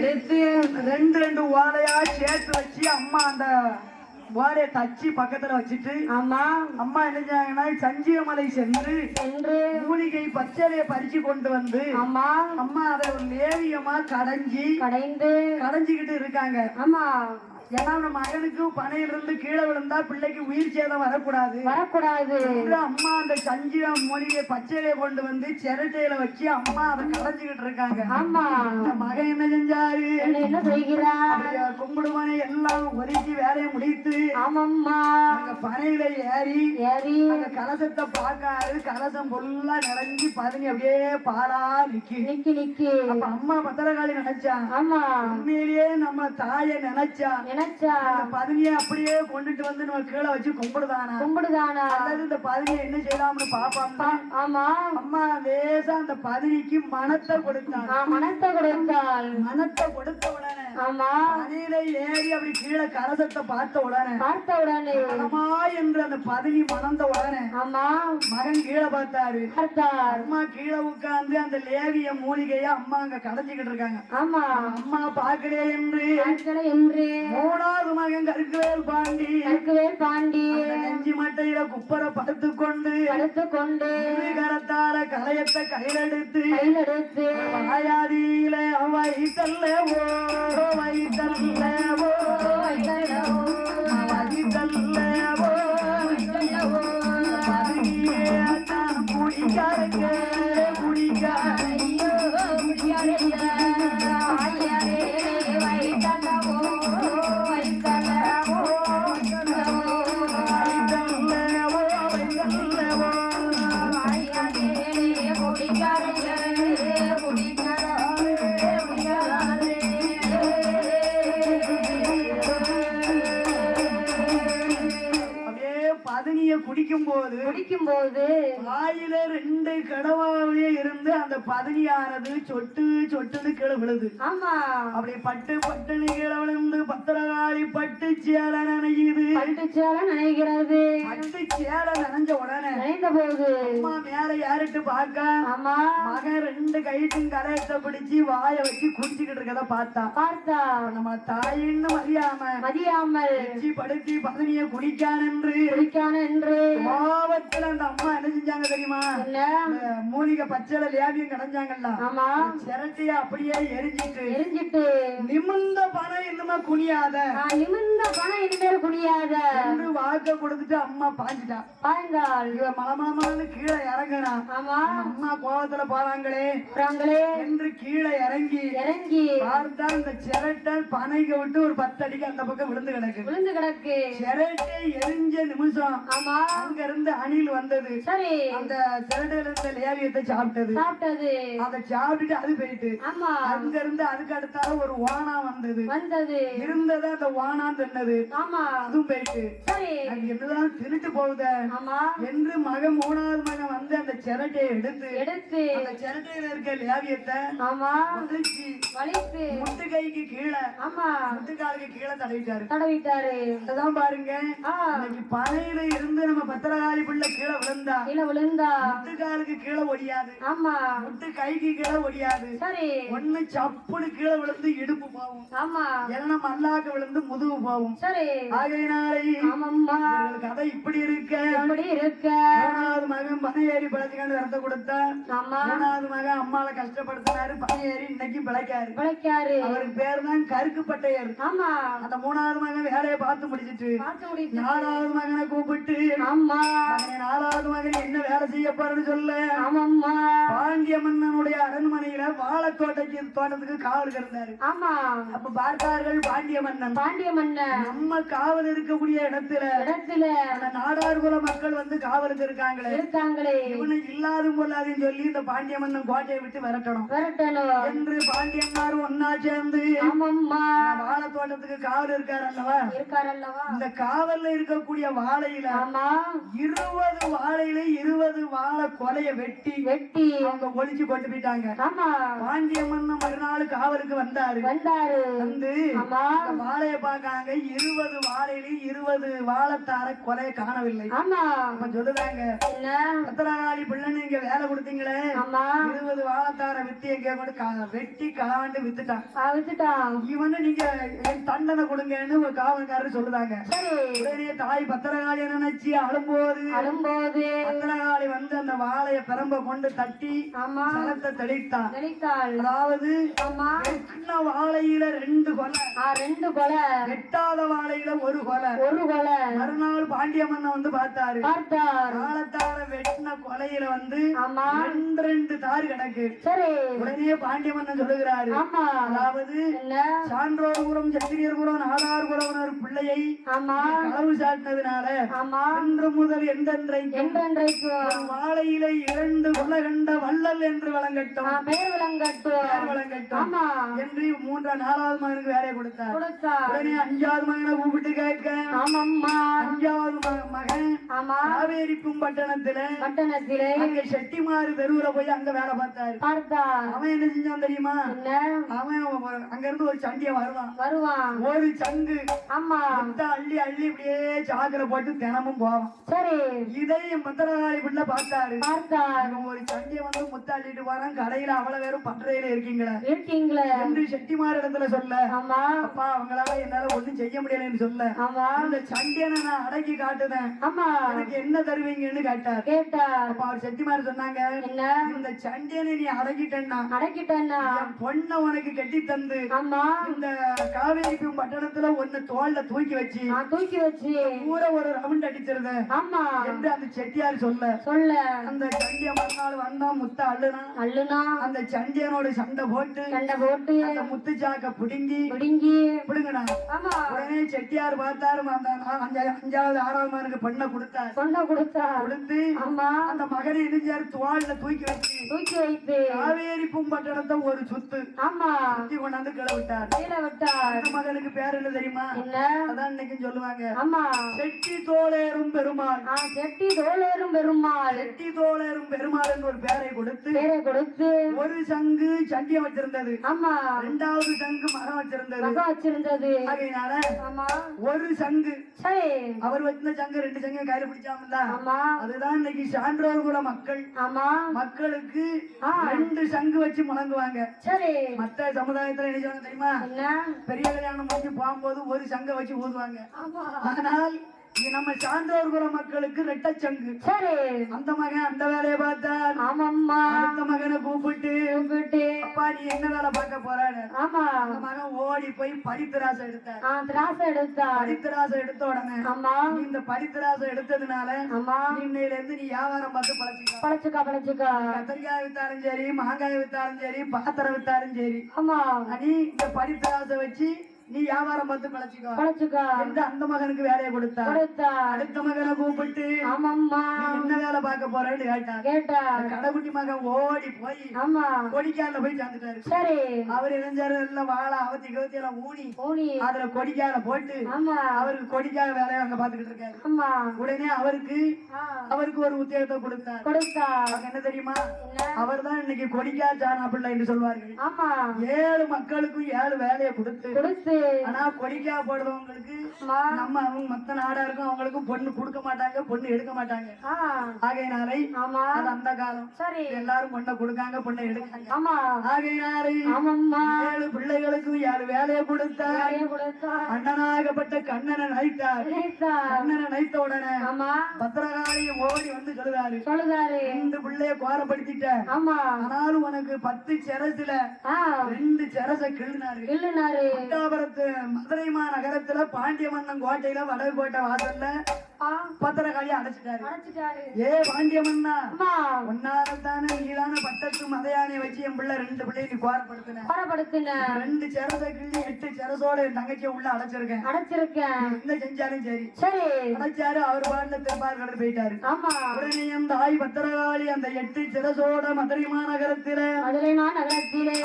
எடுத்து ரெண்டு ரெண்டு ஓலையா சேர்த்து வச்சு அம்மா அந்த ஓலையை தச்சு பக்கத்துல வச்சுட்டு ஆமா. அம்மா என்ன செஞ்சாங்கன்னா சஞ்சீவமலை சென்று என்று மூலிகை பச்சளையை பறிச்சு கொண்டு வந்து ஆமா. அம்மா அதை ஒரு லேவியமா கடைஞ்சி கடைந்து கடைஞ்சிக்கிட்டு இருக்காங்க. ஆமா. ஏன்னா நம்ம மகனுக்கு பனையிலிருந்து கீழே விழுந்தா பிள்ளைக்கு உயிர் சேதம் வரக்கூடாது. வரக்கூடாது. அம்மா அந்த சஞ்சீவ மூலிகை பச்சையில கொண்டு வந்து சிரட்டையில வச்சு அம்மா அதை கடைஞ்சிக்கிட்டு இருக்காங்க. ஆமா. மகன் என்ன செஞ்சாரு? என்ன செய்கிறார்? கும்பிடுவானை எல்லாம் ஒதுக்கி வேலையை முடித்து ஆமாம்மா. அங்க பனையில ஏறி ஏறி அங்க கலசத்தை பார்க்காரு. கலசம் ஃபுல்லா நிறைஞ்சு பதினி அப்படியே பாலா நிக்கி. நிக்கி நிக்கி. அப்ப அம்மா பத்திரகாளி நினைச்சான் ஆமா. உண்மையிலேயே நம்ம தாயை நினைச்சா நினைச்சா பதினியை அப்படியே கொண்டுட்டு வந்து நம்ம கீழே வச்சு கும்பிடுதானா? கும்பிடுதானா? அல்லது இந்த பதினியை என்ன செய்யலாம்னு பாப்பாம்னா ஆமா. அம்மா லேசா அந்த பதினிக்கு மனத்தை கொடுத்தாங்க நான் மனத்தை கொடுத்தாள். மனத்தை கொடுத்த உடனே ஆமா. பதில ஏறி அப்படி கீழே கலசத்தை பார்த்த உடனே பார்த்த உடனே. என்று அந்த பதினி மணந்த உடனே ஆமா. மகன் கீழே பார்த்தாரு. பார்த்தாள் அம்மா கீழே உட்கார்ந்து அந்த லேவிய மூலிகைய அம்மா அங்க கடைஞ்சிக்கிட்டு இருக்காங்க. ஆமா. அம்மா பாக்கலே என்று என்று. மூணாவது மகன் கருக்குவேல் பாண்டி. கற்குவேல் பாண்டி. நெஞ்சி மட்டையில குப்பரை படுத்துக் கொண்டு படுத்து கொண்டு கரத்தால கலையத்தை கையிலெடுத்து கையில் எடுத்து వైదల్లేవో వైదల్లేవో. பதினிய குடிக்கும் போது குடிக்கும் போது வாயில ரெண்டு கடவாவே இருந்து அந்த பதினியானது சொட்டு சொட்டுன்னு கீழே விழுது. ஆமா. அப்படி பட்டு பட்டுன்னு கீழே விழுந்து பத்திரகாளி பட்டு சேல நனையுது. பட்டு சேல நினைக்கிறது பட்டு சேல நனைஞ்ச உடனே நினைத்த போது அம்மா மேல ஏறிட்டு பார்க்க. ஆமா. மகன் ரெண்டு கைட்டும் கரையத்தை பிடிச்சு வாய வச்சு குடிச்சுக்கிட்டு இருக்கத பார்த்தா. பார்த்தா. நம்ம தாயின்னு மதியாம மதியாமல் படுத்தி பதினிய குடிக்கான் என்று குடிக்கான என்று கோபத்துல அந்த அம்மா என்ன செஞ்சாங்க தெரியுமா? அந்த மூலிகை பச்சையில லேபியம் கடைஞ்சாங்கல்ல. ஆமா. சிரட்டைய அப்படியே எரிஞ்சிட்டு. எரிஞ்சிட்டு. நிமிர்ந்த பணம் இன்னுமா குனியாத. நான் நிமிர்ந்த பணம் இனிமேல் குடியாத என்று வாக்க கொடுத்துட்டு அம்மா பாஞ்சிட்டா பாய்ந்தாள். இவ மலமலமான்னு கீழே இறங்கினா. ஆமா. அம்மா கோபத்துல போறாங்களே. என்று கீழே இறங்கி. இறங்கி. பார்த்தா இந்த சிரட்டை பனைக்கு விட்டு ஒரு பத்து அடிக்கு அந்த பக்கம் விழுந்து கிடக்கு. விழுந்து கிடக்கு. சிரட்டை எரிஞ்ச நிமிஷம். ஆமா. அங்க இருந்து அணில் வந்தது. சரி. அந்த சிரட்டையில இருந்த லேவியத்தை சாப்பிட்டது. சாப்பிட்டது. அதை சாப்பிட்டுட்டு அது போயிட்டு. ஆமா. அங்க இருந்து அதுக்கு அடுத்தால ஒரு வானா வந்தது. வந்தது. இருந்தது அந்த வானா தின்னது. ஆமா. அதுவும் போயிட்டு. சரி. அது என்னதான் திருட்டு போகுத. ஆமா. என்று மகன் மூணாவது மகன் வந்து அந்த சிரட்டையை எடுத்து எடுத்து. அந்த சிரட்டையில இருக்க லேவியத்தை ஆமா. வலிச்சு வலித்து. முட்டு கைக்கு கீழே ஆமா. முட்டுக்காலுக்கு கீழே தடவிட்டாரு. தடவிட்டாரு. அதான் பாருங்க. இன்னைக்கு பனையில இருந்து நம்ம பத்திரகாளி பிள்ளை கீழே விழுந்தா கீழே விழுந்தா. முட்டுக்காலுக்கு கீழே ஒடியாது. ஆமா. முட்டு கைக்கு கீழே ஒடியாது. சரி. ஒண்ணு சப்புனு கீழே விழுந்து இடுப்பு போகும். ஆமா. இல்லைன்னா மல்லாக்க விழுந்து முதுகு போகும். சரி. ஆகையினாலே கதை இப்படி இருக்க. எப்படி இருக்க. மூணாவது மகன் பனை ஏறி பிழைச்சுக்காண்டு வரத்தை கொடுத்தா மூணாவது மகன் அம்மாவை கஷ்டப்படுத்தினாரு பனை ஏறி இன்னைக்கு பிழைக்காரு. பிழைக்காரு. அவருக்கு பேர் தான் கருக்கு பட்டையர். ஆமா. அந்த மூணாவது மகன் வேலையை பார்த்து முடிச்சிட்டு. நாலாவது மகனை கூப்பிட்டு ஆமா. மகனே, நாலாவது மகன் என்ன வேலை செய்ய போறேன்னு சொல்ல. ஆமாம்மா. பாண்டிய மன்னனுடைய அரண்மனையில வாழைத்தோட்டைக்கு தோட்டத்துக்கு காவல் இருந்தாரு ஆமா. அப்ப பார்த்தார்கள் பாண்டிய மன்னன். பாண்டிய மன்னன். நம்ம காவல் இருக்கக்கூடிய இடத்துல இடத்துல. நாடார்குல மக்கள் வந்து காவலுக்கு இருக்காங்களே. இருக்காங்களே. இவனு இல்லாதும் கொள்ளாதுன்னு சொல்லி இந்த பாண்டிய மன்னன் கோட்டையை விட்டு விரட்டணும். விரட்டணும். என்று பாண்டியன்மாரும் ஒன்னா சேர்ந்து வாழைத்தோட்டத்துக்கு காவல் இருக்காரு அல்லவா? இருக்காரல்லவா இந்த காவல்ல இருக்கக்கூடிய வாழையில இருபது வாழையில இருபது வாழை கொலைய வெட்டி வெட்டி. அவங்க ஒளிச்சு கொண்டு போயிட்டாங்க. பாண்டிய மன்னன் மறுநாள் காவலுக்கு வந்தாரு. வந்தாரு. வந்து வாழைய பார்க்காங்க. இருபது வாழையில இருபது வாழைத்தார கொலைய காணவில்லை. ஆமா. சொல்லுதாங்க. பத்திரகாளி பிள்ளைன்னு இங்க வேலை கொடுத்தீங்களே. இருபது வாழைத்தார வித்து எங்க வெட்டி கலாண்டு வித்துட்டான். அவ வச்சுட்டான் இவனை நீங்க தண்டனை கொடுங்கன்னு காவல்காரர் சொல்லுதாங்க. உடனே தாய் பத்திரகாளிய நினைச்சு அழும்போது அழும்போது பத்திரகாளி வந்து அந்த வாழைய பெரம்ப கொண்டு தட்டி சலத்தை தெளித்தான் நினைத்தாள் அதாவது வெட்டின வாழையில ரெண்டு கொலை. ரெண்டு கொலை. வெட்டாத வாழையில ஒரு கொலை. ஒரு கொலை. பாண்டிய மன்னன் வந்து பார்த்தாரு. பார்த்தார். காலத்தார வெட்டின கொலையில வந்து ரெண்டு ரெண்டு தாறு கிடக்கு. சரி. உடனே பாண்டிய மன்னன் சொல்லுகிறாரு. ஆமா. அதாவது சான்றோர் குலம் சத்திரியர் குலம் நாடார் குலவனர் பிள்ளையை ஆமா. களவு சாட்டினதுனால ஆமா. இன்று முதல் ஒரு வாழையில இரண்டு கொலை கண்ட வள்ளல் என்று வழங்கட்டும் ஆ, பெயர் விளங்கட்டு பெயர் வழங்கட்டும் ஆமா. என்று மூன்றாம் நாலாவது மகனுக்கு வேலை கொடுத்தார். கொடுத்தார். உடனே அஞ்சாவது மகனை கூப்பிட்டு கேட்க. ஆமாம்மா. அஞ்சாவது ம- மகன். ஆமா. கும்பட்டணத்துல பட்டணத்திலே அங்க செட்டிமாறு தெருவுல போய் அங்க வேலை பார்த்தாரு. பார்த்தார். அவன் என்ன செஞ்சான் தெரியுமா? அவன் அங்க இருந்து ஒரு சண்டிய வருவான். வருவான். ஒரு சங்கு. ஆமா. அள்ளி அள்ளி இப்படியே சாக்குல போட்டு தினமும் போவான். சரி. இதை மந்திரகாளி பிள்ளை பார்த்தாரு. இவன் ஒரு சண்டிய வந்து முட்டை அள்ளிட்டு போறான். கடையில அவ்வளவு பேரும் பட்டறையில இருக்கீங்களா. இருக்கீங்களே. என்று செட்டிமார் இடத்துல சொல்ல ஆமா. அப்பா அவங்களால என்னால ஒண்ணும் செய்ய முடியலன்னு சொல்ல ஆமா. அந்த சண்டியனை நான் அடக்கி காட்டுதேன். ஆமா. எனக்கு என்ன தருவீங்கன்னு கேட்டார். கேட்டார். அப்ப அவர் செட்டிமார் சொன்னாங்க என்ன? இந்த சண்டியனை நீ அடக்கிட்டேன்னா அடக்கிட்டேன்னா? பொண்ணை உனக்கு கட்டி தந்து ஆமா. இந்த காவேரி பட்டணத்துல ஒன்னு தோல்ல தூக்கி வச்சு தூக்கி வச்சு. ஊர ஒரு ரவுண்ட் அடிச்சிருந்த ஆமா. என்று அந்த செட்டியார் சொல்ல? சொல்ல. அந்த சண்டிய மறுநாள் வந்தான் முத்த அள்ளுனா அல்லுனா அந்த சண்டியனோட சண்டை போட்டு சண்டை போட்டு அந்த முத்து சாக்க பிடுங்கி பிடுங்கி. பிடுங்கடா ஆமா. உடனே செட்டியார் பார்த்தாரு அந்த அஞ்சாவது ஆறாவது மகனுக்கு பெண்ணை கொடுத்தார். கொண்ட கொடுத்தா கொடுத்து ஆமா அந்த மகனை இணைஞ்சாரு துவால்ல தூக்கி வச்சு தூக்கி வைத்து. காவேரி பூம்பட்டணத்தை ஒரு சுத்து ஆமா சுத்தி கொண்டாந்து கிளை விட்டார். கீழே விட்டார். அந்த மகனுக்கு பேர் என்ன தெரியுமா? என்ன? அதான் இன்னைக்கும் சொல்லுவாங்க. ஆமா செட்டி தோளேறும் பெருமாள். செட்டி தோளேறும் பெருமாள். செட்டி தோளேறும் பெருமாள் என்று ஒரு பேரை கொடுத்து பேரை கொடுத்து. ஒரு சங்கு சண்டியம் வச்சிருந்தது ஆமா ரெண்டாவது சங்கு மரம் வச்சிருந்தது. நகை வச்சிருந்தது. ஆகையினால ஆமா ஒரு சங்கு சரி. அவர் வச்சிருந்த சங்கு ரெண்டு சங்கு கையில பிடிச்சாமல்ல அதுதான் இன்னைக்கு சான்றோர் குல மக்கள். ஆமா. மக்களுக்கு. ரெண்டு சங்கு வச்சு முழங்குவாங்க. சரி. மத்த சமுதாயத்துல என்ன சொல்லுவாங்க தெரியுமா? பெரிய கல்யாணம் முடிஞ்சு போகும்போது ஒரு சங்கை வச்சு ஊதுவாங்க. ஆமா. ஆனால் நம்ம சான்றோர் குல மக்களுக்கு ரெட்டை சங்கு சரி. அந்த மகன் அந்த வேலையை பார்த்தார் ஆமாம்மா. அடுத்த மகனை கூப்பிட்டு நீ என்ன வேலை பார்க்க போறாரு? ஆமா. மகன் ஓடி போய் படித்திராசை எடுத்தார். ஆ திராசை எடுத்தார். படித்திராசை எடுத்த உடனே ஆமா. நீ இந்த படித்திராசை எடுத்ததுனால ஆமா. நீ இன்னையில இருந்து நீ வியாபாரம் பார்த்து பழச்சிக்க பழச்சுக்கா பழச்சுக்கா. கத்திரிக்காய் வித்தாலும் சரி மாங்காய் வித்தாலும் சரி பாத்திரம் வித்தாலும் சரி. ஆமா. நீ இந்த படித்திராசை வச்சு நீ வியாபாரம் பார்த்து பழச்சிக்கோ. பழச்சுக்கா. என்று அந்த மகனுக்கு வேலையை கொடுத்தா? கொடுத்தார் அடுத்த மகனை கூப்பிட்டு ஆமாம்மா. என்ன வேலை பார்க்க போறேன்னு கேட்டார் கேட்டார் கடைக்குட்டி மகன் ஓடி போய் ஆமா. கொடிக்கால போய் சேர்ந்துட்டாரு. சரி. அவர் இளைஞர் எல்லாம் வாழை அவத்தி கவத்தி எல்லாம் ஊனி ஓனி அதுல கொடிக்கால போட்டு ஆமா. அவருக்கு கொடிக்கால வேலையை அங்க பாத்துக்கிட்டு இருக்காரு. ஆமா. உடனே அவருக்கு அவருக்கு ஒரு உத்தியோகத்தை கொடுத்தார். அவங்க என்ன தெரியுமா? அவர் தான் இன்னைக்கு கொடிக்கா சானா பிள்ளை என்று சொல்வார்கள். ஆமா. ஏழு மக்களுக்கும் ஏழு வேலையை கொடுத்து கொடுத்து. ஆனா கொடிக்கா போடுறவங்களுக்கு நம்ம அவங்க மத்த நாடா இருக்கும் அவங்களுக்கும் பொண்ணு கொடுக்க மாட்டாங்க பொண்ணு எடுக்க மாட்டாங்க. ஆகையினாலே ஆமா. அது அந்த காலம். சரி. எல்லாரும் பொண்ணை கொடுக்காங்க பொண்ணை எடுக்காங்க. ஆமா. ஆகையினாலே ஆமாம்மா. ஏழு பிள்ளைகளுக்கும் ஏழு வேலையை கொடுத்தார் அண்ணனாகப்பட்ட கண்ணனை நைத்தார். கண்ணனை நைத்த உடனே ஆமா. பத்திரகாளி ஓடி வந்து சொல்லுதாரு. சொல்லுதாரு. ரெண்டு பிள்ளைய கோரப்படுத்திட்ட ஆமா. ஆனாலும் உனக்கு பத்து செரசுல ரெண்டு செரச கிள்ளினாரு. இல்லுனாரு பட்டாபுரத்து மதுரை மாநகரத்துல பாண்டிய மன்னன் கோட்டையில வடகு கோட்டை வாசல்ல பத்திரகாளி அடைச்சிட்டாரு. ஏ பாண்டிய மன்னா? அம்மா. ஒன்னாலத்தானே நீதான பட்டத்து மதையானை வச்சு என் பிள்ளை ரெண்டு பிள்ளைய நீ கோரப்படுத்தின ரெண்டு செரச கிள்ளி எட்டு செரசோட என் தங்கச்சியை உள்ள அடைச்சிருக்கேன். அடைச்சிருக்கேன். என்ன செஞ்சாலும் சரி. சரி. அடைச்சாரு அவர் பாட்டுல திருப்பார் கடல் போயிட்டாரு. ஆமா. உடனே அந்த தாய் பத்திரகாளி அந்த எட்டு சிரசோட மதுரை மாநகரத்தில மதுரை மாநகரத்திலே